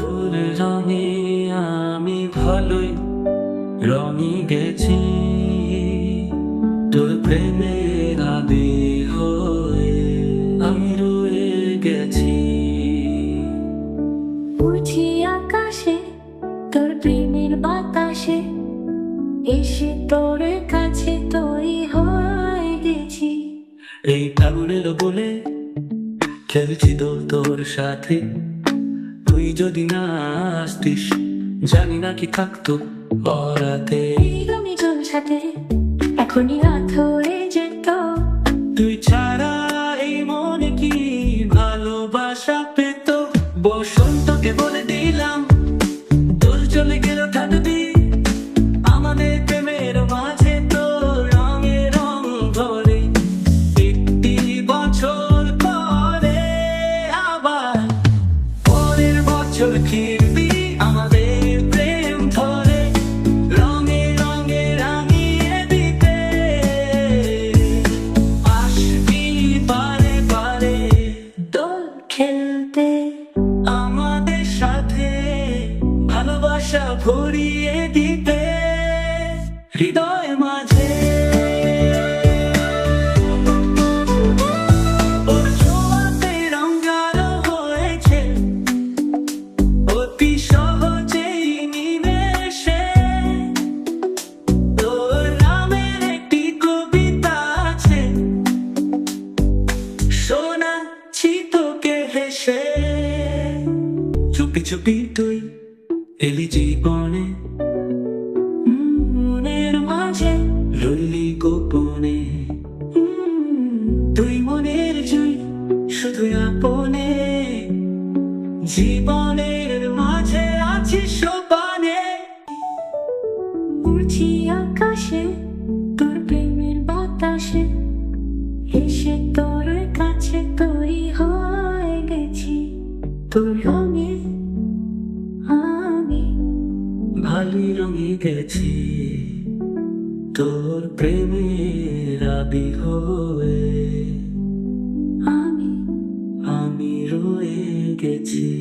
তোর রঙে আমি ভালোই রঙে গেছি। তোর প্রেমের আদি হয়ে আমি রয়ে গেছি। উঠি আকাশে তোর প্রেমের বাতাসে এসে তোর কাছে তৈরি হয়ে গেছি। এই এলো বলে খেলছি তোর সাথে। যদি না আসতিস জানি না কি থাকতো পড়াতে। রঙে সাথে এখনই রাত হয়ে যেত। তুই ছাড়া এই মনে কি ভালোবাসা পেত? বসন্তকে বলে ভরিয়ে দিতে হৃদয় মাঝে। চুপি চুপি তুই এলি জীবনে। মনের মাঝে রইলি গোপনে। তুই মনের জুই শুধু আপনে। জীবনের ভালোই রঙে গেছি। তোর প্রেমের আবি হয়ে আমি আমি রয়ে গেছি।